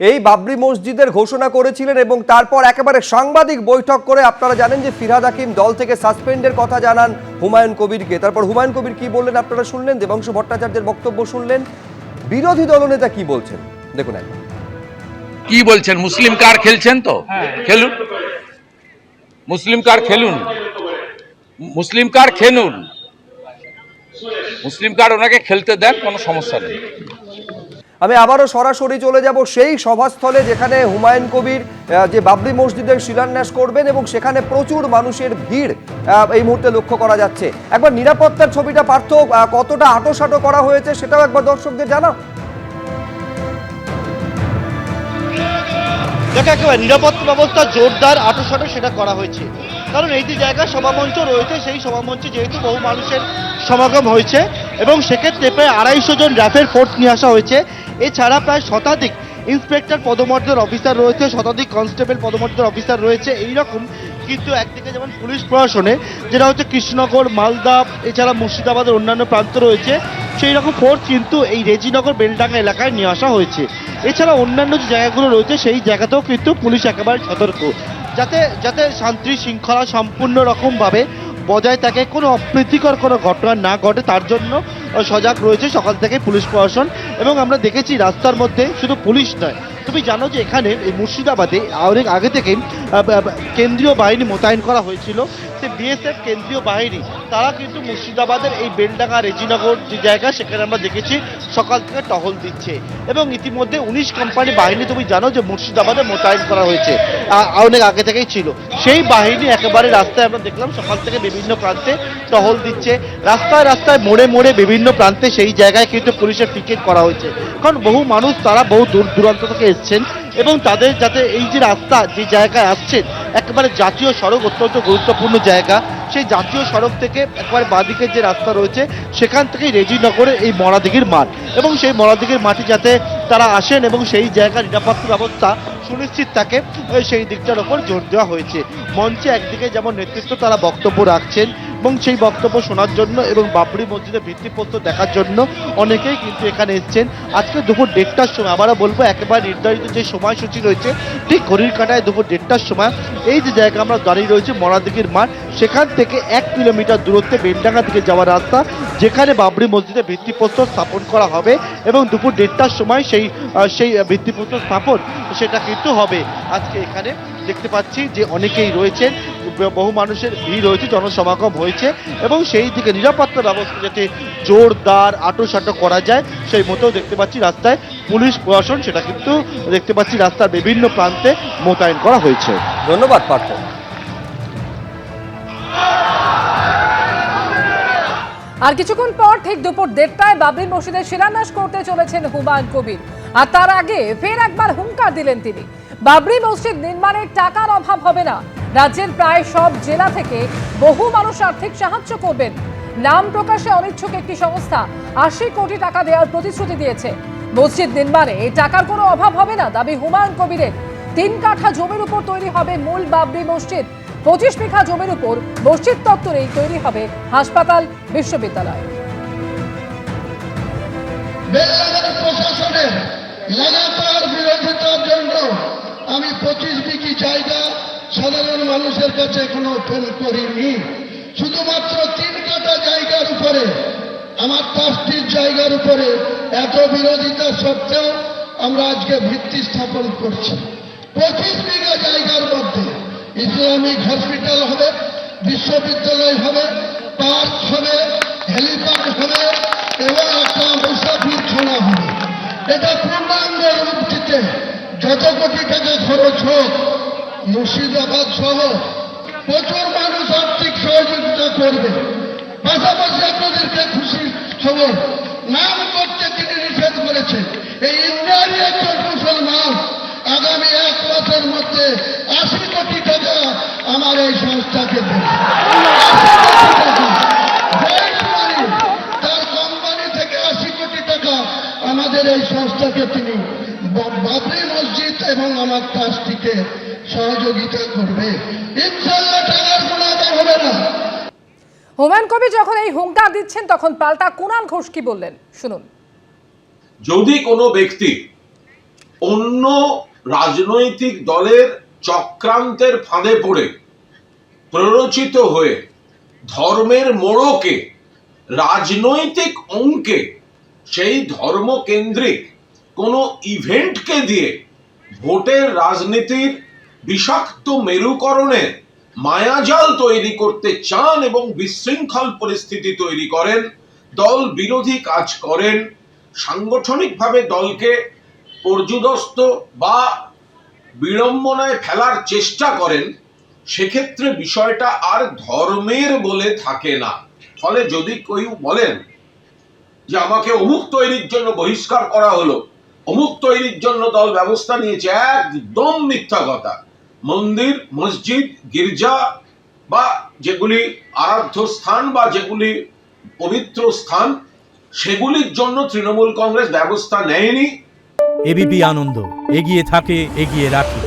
এই বাবরি মসজিদের ঘোষণা করেছিলেন এবং তারপর একেবারে সাংবাদিক বৈঠক করে আপনারা জানেন যে ফিরহাদ হাকিম দল থেকে সাসপেন্ডের কথা জানান হুমায়ুন কবিরকে। তারপর হুমায়ুন কবির কি বললেন আপনারা শুনলেন? দেবাংশু ভট্টাচার্যের বক্তব্য শুনলেন। বিরোধী দলনেতা কি বলছেন? দেখুন একবার। কি বলছেন? মুসলিম কার খেলছেন তো? খেলুন। মুসলিম কার খেলুন? মুসলিম কার খেলুন? মুসলিম কার ওনাকে খেলতে দেন? কোনো সমস্যা নেই। আমি আবারও সরাসরি চলে যাব সেই সভাস্থলে যেখানে হুমায়ুন কবির যে বাবরি মসজিদের শিলান্যাস করবেন এবং সেখানে প্রচুর মানুষের ভিড় এই মুহূর্তে লক্ষ্য করা যাচ্ছে। একবার নিরাপত্তার ছবিটা পার্থ কতটা আটোসাটো করা হয়েছে সেটাও একবার দর্শকদের জানাও দেখো, একেবারে নিরাপত্তা ব্যবস্থা জোরদার আটোসাটো সেটা করা হয়েছে। কারণ এই যে জায়গায় সভামঞ্চ রয়েছে, সেই সভামঞ্চে যেহেতু বহু মানুষের সমাগম হয়েছে এবং সেক্ষেত্রে প্রায় আড়াইশো জন র্যাফের ফোর্স নিয়ে আসা হয়েছে। এছাড়া প্রায় শতাধিক ইন্সপেক্টর পদমর্যাদার অফিসার রয়েছে, শতাধিক কনস্টেবল পদমর্যাদার অফিসার রয়েছে। এই রকম কিন্তু একদিকে যেমন পুলিশ প্রশাসনে, যেটা হচ্ছে কৃষ্ণনগর, মালদা, এছাড়া মুর্শিদাবাদের অন্যান্য প্রান্ত রয়েছে সেই রকম ফোর্স কিন্তু এই রেজিনগর, বেলডাঙ্গা এলাকায় নিয়ে আসা হয়েছে। এছাড়া অন্যান্য যে জায়গাগুলো রয়েছে, সেই জায়গাতেও কিন্তু পুলিশ একেবারে সতর্ক। যাতে যাতে শান্তি শৃঙ্খলা সম্পূর্ণ রকমভাবে বজায় থাকে কোনো অপ্রীতিকর কোনো ঘটনা না ঘটে তার জন্য সজাগ রয়েছে সকাল থেকে পুলিশ প্রশাসন এবং আমরা দেখেছি রাস্তার মধ্যে শুধু পুলিশ নয়। তুমি জানো যে এখানে এই মুর্শিদাবাদে অনেক আগে আহ, কেন্দ্রীয় বাহিনী মোতায়েন করা হয়েছিল। সে বিএসএফ কেন্দ্রীয় বাহিনী, তারা কিন্তু মুর্শিদাবাদের এই বেলডাঙ্গা, রেজিনগর যে জায়গা, সেখানে আমরা দেখেছি সকাল থেকে টহল দিচ্ছে। এবং ইতিমধ্যে উনিশ কোম্পানি বাহিনী তুমি জানো যে মুর্শিদাবাদে মোতায়েন করা হয়েছে। অনেক আগে থেকেই ছিল। সেই বাহিনী একেবারে রাস্তায় আমরা দেখলাম সকাল থেকে বিভিন্ন প্রান্তে টহল দিচ্ছে। রাস্তায় রাস্তায় মোড়ে মোড়ে বিভিন্ন প্রান্তে সেই জায়গায় কিন্তু পুলিশের পিকেট করা হয়েছে। কারণ বহু মানুষ, তারা বহু দূর, দূরান্ত থেকে এসছেন। এবং তাদের যাতে এই যে রাস্তা, যে জায়গায় আসছেন, একেবারে জাতীয় সড়ক অত্যন্ত গুরুত্বপূর্ণ জায়গা। সেই জাতীয় সড়ক থেকে একবারে বাঁদিকের যে রাস্তা রয়েছে, সেখান থেকেই রেজি রেজিনগরের এই মরাদিঘির মাঠ। এবং সেই মরাদিঘির মাঠে যাতে তারা আসেন এবং সেই জায়গার নিরাপত্তা ব্যবস্থা সুনিশ্চিত থাকে সেই দিকটার ওপর জোর দেওয়া হয়েছে। মঞ্চে একদিকে যেমন নেতৃত্ব তারা বক্তব্য রাখছেন এবং সেই বক্তব্য শোনার জন্য এবং বাবরি মসজিদের ভিত্তিপ্রস্তর দেখার জন্য অনেকেই কিন্তু এখানে এসছেন। আজকে দুপুর দেড়টার সময় আবারও বলব, একেবারে নির্ধারিত যে সময়সূচি রয়েছে, ঠিক ঘড়ির কাটায় দুপুর দেড়টার সময় এই যে জায়গা আমরা দাঁড়িয়ে রয়েছে মরাদিঘির মাঠ, সেখান থেকে এক কিলোমিটার দূরত্বে বেলডাঙ্গা থেকে যাওয়ার রাস্তা, যেখানে বাবরি মসজিদে ভিত্তিপ্রস্তর স্থাপন করা হবে এবং দুপুর দেড়টার সময় সেই সেই ভিত্তিপ্রস্তর স্থাপন, সেটা কিন্তু হবে। আজকে এখানে দেখতে পাচ্ছি যে অনেকেই রয়েছেন। বহু মানুষের ভিড় হয়েছে জনসমাগম হয়েছে এবং সেই দিকে নিরাপত্তা ব্যবস্থা যাতে জোরদার আটোসাটো করা যায় সেই মতো দেখতে পাচ্ছি রাস্তায় পুলিশ প্রশাসন সেটা কিন্তু দেখতে পাচ্ছি রাস্তার বিভিন্ন প্রান্তে মোতায়েন করা হয়েছে। ধন্যবাদ পার্থ। আর কিছুক্ষণ পর ঠিক দুপুর দেড়টায় বাবরি মসজিদের শিলান্যাস করতে চলেছেন হুমায়ুন কবির। আর তার আগে ফের একবার হুঙ্কার দিলেন তিনি। বাবরি মসজিদ নির্মাণের টাকার অভাব হবে না। রাজ্যের প্রায় সব জেলা থেকে বহু মানুষ আর্থিক সাহায্য করবেন। নাম প্রকাশে অনিচ্ছুক একটি সংস্থা আশি কোটি টাকা দেওয়ার প্রতিশ্রুতি দিয়েছে। মসজিদ নির্মাণে টাকার কোনো অভাব হবে না, দাবি হুমায়ুন কবিরের। তিন কাঠা জমির উপর তৈরি হবে মূল বাবরি মসজিদ। পঁচিশ বিঘা জমির উপর মসজিদ তত্ত্বরেই তৈরি হবে হাসপাতাল, বিশ্ববিদ্যালয়। প্রশাসনের লাগাতার বিরোধিতার জন্য আমি পঁচিশ বিঘি জায়গা সাধারণ মানুষের কাছে এখনও ওপেন করিনি। শুধুমাত্র তিন কাটা জায়গার উপরে, আমার ট্রাস্টির জায়গার উপরে এত বিরোধিতা সত্ত্বেও আমরা আজকে ভিত্তি স্থাপন করছি। পঁচিশ বিঘা জায়গার মধ্যে ইসলামিক হসপিটাল হবে, বিশ্ববিদ্যালয় হবে, পার্ক হবে, হেলিপ্যাড হবে, এবং একটা মুসাফির খানা হবে। এটা পূর্ণাঙ্গ রূপ দিতে যত কোটি টাকা খরচ হোক মুর্শিদাবাদ সহ প্রচুর মানুষ আর্থিক সহযোগিতা করবে। পাশাপাশি আপনাদেরকে খুশি খবর নাম করতে তিনি নিষেধ করেছেন। এই ইন্ডিয়ারই একজন মুসলমান আগামী এক মাসের মধ্যে আশি কোটি টাকা আমার এই সংস্থাকে তার কোম্পানি থেকে আশি কোটি টাকা আমাদের এই সংস্থাকে তিনি বাবরি মসজিদ এবং আমার ট্রাস্টিকে সহযোগিতা করবে। ইনশাল্লাহ টাকার কোনো অভাব হবে না। হুমায়ুন কবির যখন এই হুঙ্কার দিচ্ছেন তখন পাল্টা কুণাল ঘোষ কি বললেন? শুনুন। যদি কোনো ব্যক্তি অন্য রাজনৈতিক দলের চক্রান্তের ফাঁদে পড়ে প্ররোচিত হয়ে ধর্মের মোড়কে রাজনৈতিক অঙ্কে সেই ধর্মকেন্দ্রিক কোনো ইভেন্টকে দিয়ে ভোটের রাজনীতির বিষাক্ত মেরুকরণের মায়াজাল তৈরি করতে চান এবং বিশৃঙ্খল পরিস্থিতি তৈরি করেন, দল বিরোধী কাজ করেন, সাংগঠনিকভাবে দলকে পর্যুদস্ত বা বিড়ম্বনায় ফেলার চেষ্টা করেন, সেক্ষেত্রে বিষয়টা আর ধর্মের বলে থাকে না। ফলে যদি কেউ বলেন যে আমাকে অমুক তৈরির জন্য বহিষ্কার করা হলো, অমুক তৈরির জন্য দল ব্যবস্থা নিয়েছে, একদম মিথ্যা কথা। মন্দির, মসজিদ, গির্জা বা যেগুলি আরাধ্য স্থান বা যেগুলি পবিত্র স্থান, সেগুলির জন্য তৃণমূল কংগ্রেস ব্যবস্থা নেয়নি। এবিপি আনন্দ, এগিয়ে থাকে, এগিয়ে রাখে।